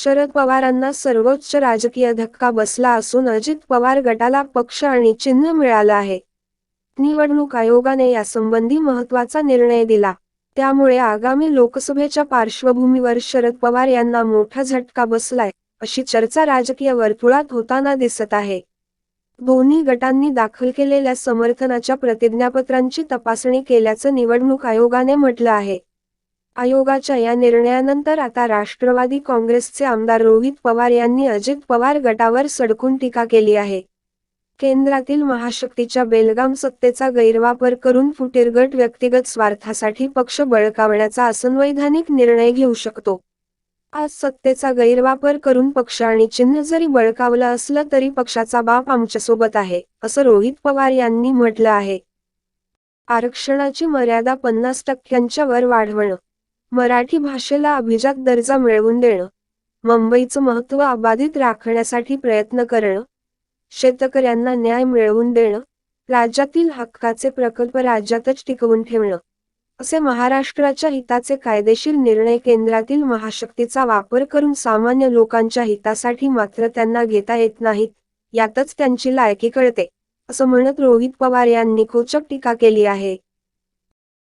शरद पवारांना सर्वोच्च राजकीय धक्का बसला असून अजित पवार गटाला पक्ष आणि चिन्ह मिळालं आहे. निवडणूक आयोगाने यासंबंधी महत्त्वाचा निर्णय दिला. त्यामुळे आगामी लोकसभेच्या पार्श्वभूमीवर शरद पवार यांना मोठा झटका बसलाय अशी चर्चा राजकीय वर्तुळात होताना दिसत आहे. दोन्ही गटांनी दाखल केलेल्या समर्थनाच्या प्रतिज्ञापत्रांची तपासणी केल्याचं निवडणूक आयोगाने म्हटलं आहे. आयोगाच्या या निर्णयानंतर आता राष्ट्रवादी काँग्रेसचे आमदार रोहित पवार यांनी अजित पवार गटावर सडकून टीका केली आहे. केंद्रातील महाशक्तीच्या बेलगाम सत्तेचा गैरवापर करून फुटीरगट व्यक्तिगत स्वार्थासाठी पक्ष बळकावण्याचा असंवैधानिक निर्णय घेऊ शकतो. आज सत्तेचा गैरवापर करून पक्ष आणि चिन्ह जरी बळकावलं असलं तरी पक्षाचा बाप आमच्यासोबत आहे असं रोहित पवार यांनी म्हटलं आहे. आरक्षणाची मर्यादा पन्नास टक्क्यांच्या वर वाढवणं मराठी भाषेला अभिजात दर्जा मिळवून देणं मुंबईचं महत्त्व अबाधित राखण्यासाठी प्रयत्न करणं शेतकऱ्यांना न्याय मिळवून देणं राज्यातील हक्काचे प्रकल्प राज्यातच टिकवून ठेवणं असे महाराष्ट्राच्या हिताचे कायदेशीर निर्णय केंद्रातील महाशक्तीचा वापर करून सामान्य लोकांच्या हितासाठी मात्र त्यांना घेता येत नाहीत यातच त्यांची लायकी कळते असं म्हणत रोहित पवार यांनी खोचक टीका केली आहे.